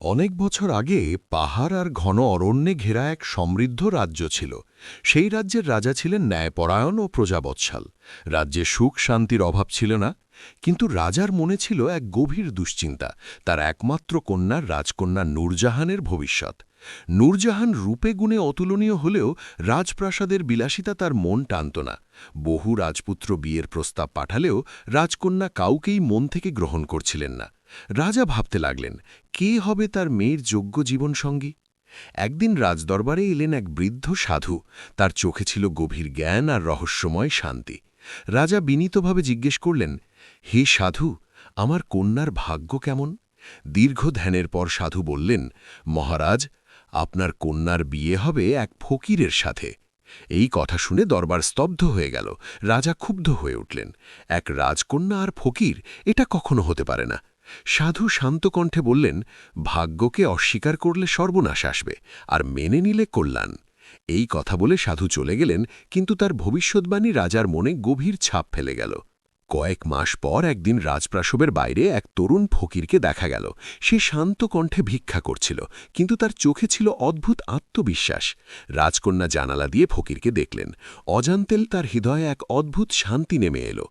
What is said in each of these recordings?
অনেক বছর আগে পাহাড় আর ঘন অরণ্যে ঘেরা এক সমৃদ্ধ রাজ্য ছিল। সেই রাজ্যের রাজা ছিলেন ন্যায়পরায়ণ ও প্রজাবৎসাল। রাজ্যে সুখ শান্তির অভাব ছিল না, কিন্তু রাজার মনে ছিল এক গভীর দুশ্চিন্তা, তার একমাত্র কন্যার রাজকন্যা নূরজাহানের ভবিষ্যৎ। নূরজাহান রূপে গুণে অতুলনীয় হলেও রাজপ্রাসাদের বিলাসিতা তার মন টানত না। বহু রাজপুত্র বিয়ের প্রস্তাব পাঠালেও রাজকন্যা কাউকেই মন থেকে গ্রহণ করছিলেন না। রাজা ভাবতে লাগলেন, কে হবে তার মেয়ের যোগ্য জীবনসঙ্গী? একদিন রাজদরবারে এলেন এক বৃদ্ধ সাধু, তার চোখে ছিল গভীর জ্ঞান আর রহস্যময় শান্তি। রাজা বিনীতভাবে জিজ্ঞেস করলেন, হে সাধু, আমার কন্যার ভাগ্য কেমন? দীর্ঘ ধ্যানের পর সাধু বললেন, মহারাজ, আপনার কন্যার বিয়ে হবে এক ফকিরের সাথে। এই কথা শুনে দরবার স্তব্ধ হয়ে গেল। রাজা ক্ষুব্ধ হয়ে উঠলেন, এক রাজকন্যা আর ফকির, এটা কখনো হতে পারে না। সাধু শান্ত কণ্ঠে বললেন, ভাগ্যকে অস্বীকার করলে সর্বনাশ আসবে, আর মেনে নিলে কল্যাণ। এই কথা বলে সাধু চলে গেলেন, কিন্তু তার ভবিষ্যৎবাণী রাজার মনে গভীর ছাপ ফেলে গেল। কয়েক মাস পর একদিন রাজপ্রাসবের বাইরে এক তরুণ ফকিরকে দেখা গেল। সে শান্ত কণ্ঠে ভিক্ষা করছিল, কিন্তু তার চোখে ছিল অদ্ভুত আত্মবিশ্বাস। রাজকন্যা জানালা দিয়ে ফকিরকে দেখলেন। অজান্তেল তার হৃদয়ে এক অদ্ভুত শান্তি নেমে এলো।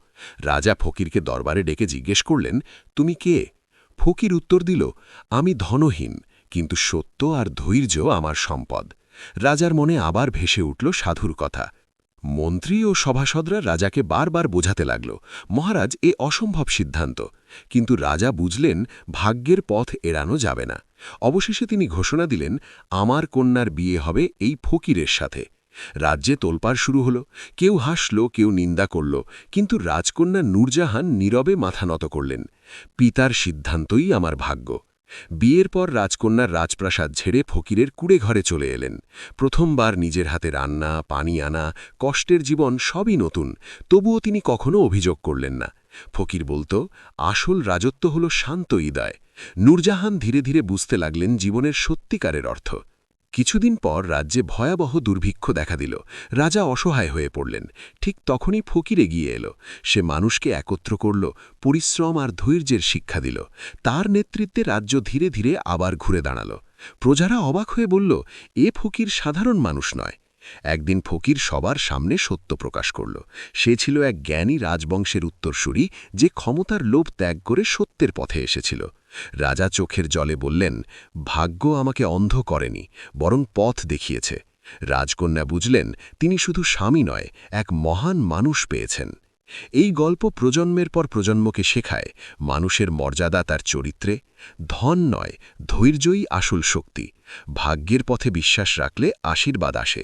রাজা ফকিরকে দরবারে ডেকে জিজ্ঞেস করলেন, তুমি কে? ফকির উত্তর দিল, আমি ধনহীন, কিন্তু সত্য আর ধৈর্য আমার সম্পদ। রাজার মনে আবার ভেসে উঠল সাধুর কথা। মন্ত্রী ও সভাসদরা রাজাকে বারবার বোঝাতে লাগল। মহারাজ এ অসম্ভব সিদ্ধান্ত। কিন্তু রাজা বুঝলেন, ভাগ্যের পথ এড়ানো যাবে না। অবশেষে তিনি ঘোষণা দিলেন, আমার কন্যার বিয়ে হবে এই ফকিরের সাথে। রাজ্যে তোলপাড় শুরু হলো। কেউ হাসল, কেউ নিন্দা করল। কিন্তু রাজকন্যা নূরজাহান নীরবে মাথা নত করলেন। পিতার সিদ্ধান্তই আমার ভাগ্য। বিয়ের পর রাজকন্যার রাজপ্রাসাদ ঝেড়ে ফকিরের কুড়ে ঘরে চলে এলেন। প্রথমবার নিজের হাতে রান্না, পানি আনা, কষ্টের জীবন সবই নতুন, তবুও তিনি কখনো অভিযোগ করলেন না। ফকির বলত, আসল রাজত্ব হল শান্ত ইদায় নূরজাহান ধীরে ধীরে বুঝতে লাগলেন জীবনের সত্যিকারের অর্থ। কিছুদিন পর রাজ্যে ভয়াবহ দুর্ভিক্ষ দেখা দিল। রাজা অসহায় হয়ে পড়লেন। ঠিক তখনই ফকির এগিয়ে এলো। সে মানুষকে একত্র করল, পরিশ্রম আর ধৈর্যের শিক্ষা দিল। তার নেতৃত্বে রাজ্য ধীরে ধীরে আবার ঘুরে দাঁড়াল। প্রজারা অবাক হয়ে বলল, এ ফকির সাধারণ মানুষ নয়। একদিন ফকির সবার সামনে সত্য প্রকাশ করল। সে ছিল এক জ্ঞানী রাজবংশের উত্তরসূরি, যে ক্ষমতার লোভ ত্যাগ করে সত্যের পথে এসেছিল। রাজা চোখের জলে বললেন, ভাগ্য আমাকে অন্ধ করেনি, বরং পথ দেখিয়েছে। রাজকন্যা বুঝলেন, তিনি শুধু স্বামী নয়, এক মহান মানুষ পেয়েছেন। এই গল্প প্রজন্মের পর প্রজন্মকে শেখায়, মানুষের মর্যাদা তার চরিত্রে, ধন নয়, ধৈর্যই আসল শক্তি। ভাগ্যের পথে বিশ্বাস রাখলে আশীর্বাদ আসে।